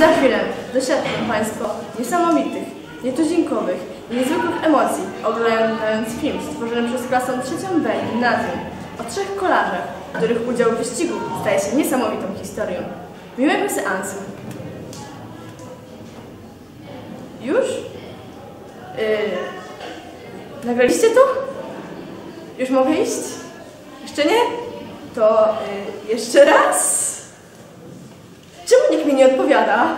za chwilę doświadczą Państwo niesamowitych, nietuzinkowych i niezwykłych emocji oglądając film stworzony przez klasę trzecią B gimnazjum o trzech kolarzach, których udział w wyścigu staje się niesamowitą historią. Miłego seansu! Już? Yy, nagraliście to? Już mogę iść? Jeszcze nie? To yy, jeszcze raz? Mi nie odpowiada?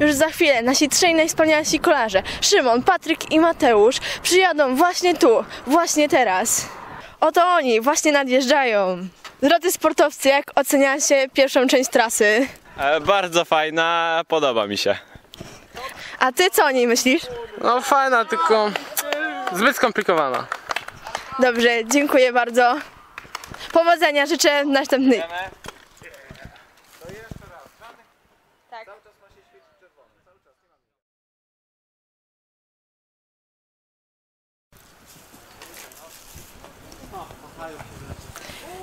Już za chwilę nasi trzej najwspanialsi kolarze, Szymon, Patryk i Mateusz, przyjadą właśnie tu, właśnie teraz. Oto oni właśnie nadjeżdżają. Drodzy sportowcy, jak oceniacie pierwszą część trasy? E, bardzo fajna, podoba mi się. A ty co o niej myślisz? No fajna, tylko zbyt skomplikowana. Dobrze, dziękuję bardzo. Powodzenia życzę następnej.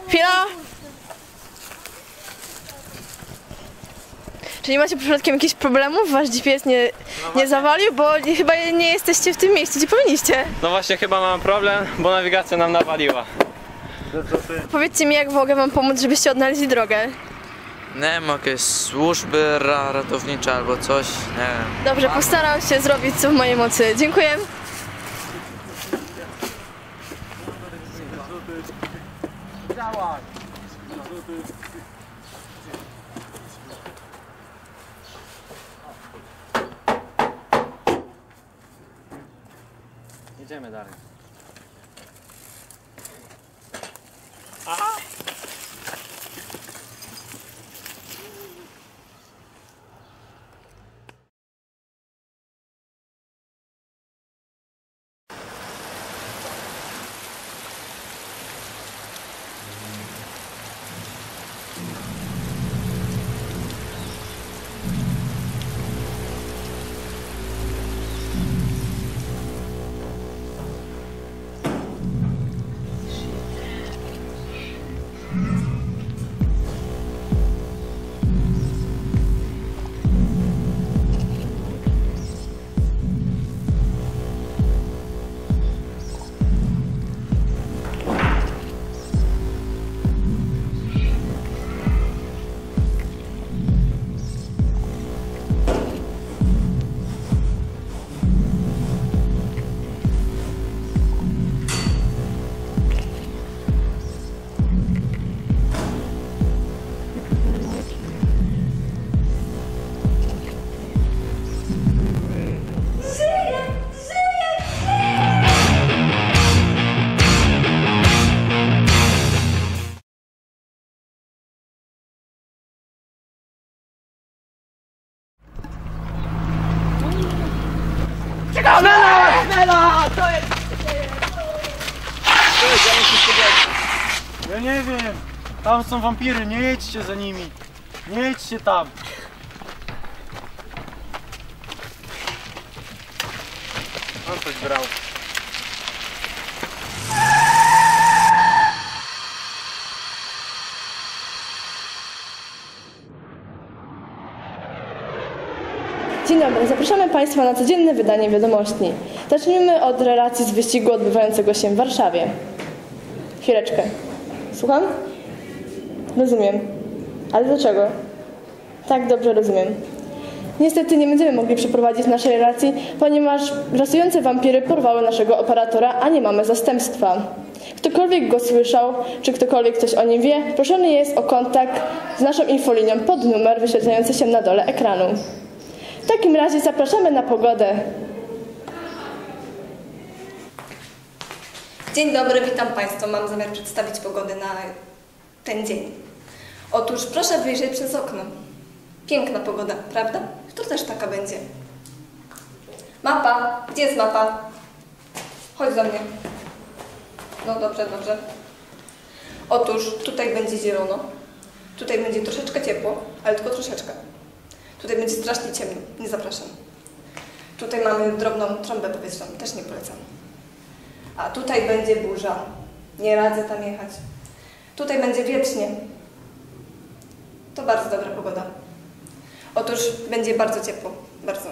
Chwila! Czy nie macie przypadkiem jakichś problemów? Wasz GPS nie, nie zawalił, bo nie- chyba nie jesteście w tym miejscu, gdzie powinniście. No właśnie chyba mam problem, bo nawigacja nam nawaliła. Powiedzcie mi, jak mogę wam pomóc, żebyście odnaleźli drogę. Nie wiem, jakieś służby ra- ratownicze albo coś, nie wiem. Dobrze, postaram się zrobić co w mojej mocy. Dziękuję. Jedziemy dalej. Ja nie wiem. Tam są wampiry, nie jedźcie za nimi. Nie jedźcie tam. On coś brał. Dzień dobry, zapraszamy Państwa na codzienne wydanie wiadomości. Zacznijmy od relacji z wyścigu odbywającego się w Warszawie. Chwileczkę. Słucham? Rozumiem. Ale dlaczego? Tak, dobrze rozumiem. Niestety nie będziemy mogli przeprowadzić naszej relacji, ponieważ grasujące wampiry porwały naszego operatora, a nie mamy zastępstwa. Ktokolwiek go słyszał, czy ktokolwiek coś o nim wie, proszony jest o kontakt z naszą infolinią pod numer wyświetlający się na dole ekranu. W takim razie zapraszamy na pogodę. Dzień dobry, witam Państwa. Mam zamiar przedstawić pogodę na ten dzień. Otóż proszę wyjrzeć przez okno. Piękna pogoda, prawda? To też taka będzie. Mapa. Gdzie jest mapa? Chodź do mnie. No dobrze, dobrze. Otóż tutaj będzie zielono. Tutaj będzie troszeczkę ciepło, ale tylko troszeczkę. Tutaj będzie strasznie ciemno. Nie zapraszam. Tutaj mamy drobną trąbę powietrzną. Też nie polecam. A tutaj będzie burza. Nie radzę tam jechać. Tutaj będzie wiecznie. To bardzo dobra pogoda. Otóż będzie bardzo ciepło. Bardzo.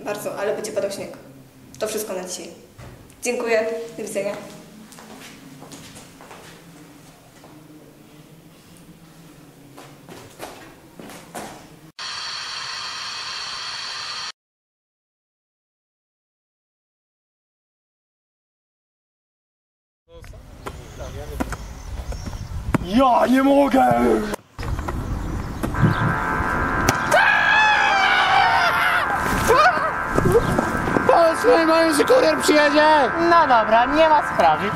Bardzo, ale będzie padał śnieg. To wszystko na dzisiaj. Dziękuję. Do widzenia. Ja nie mogę! Powiedz moim, że kurier przyjedzie! No dobra, nie ma sprawy.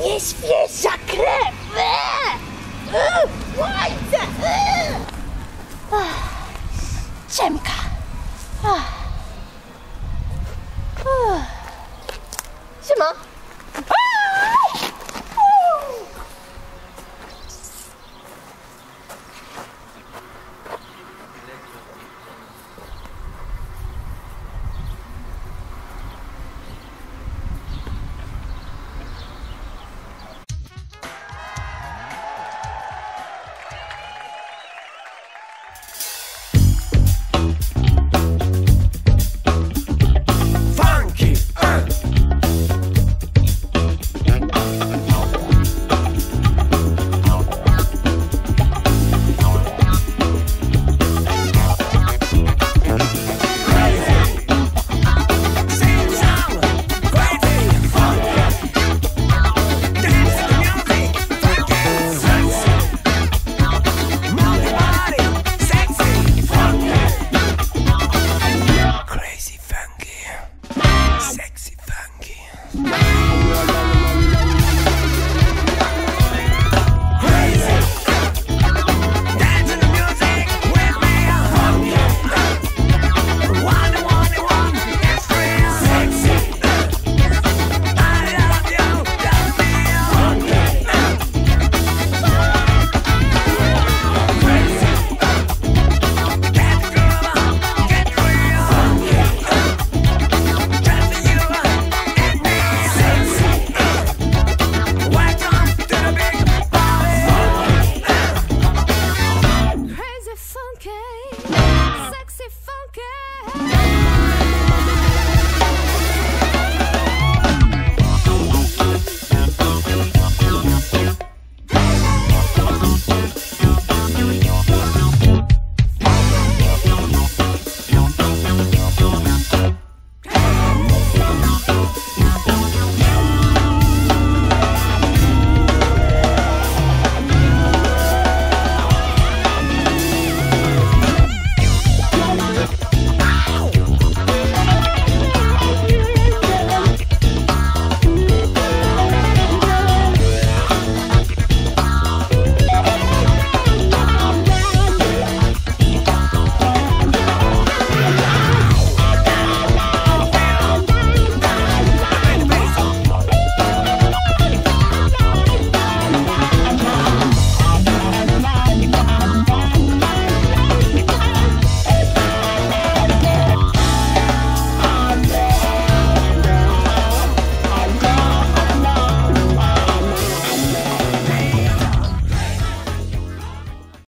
Nieświeża krew! Eee! Eee! Słońce!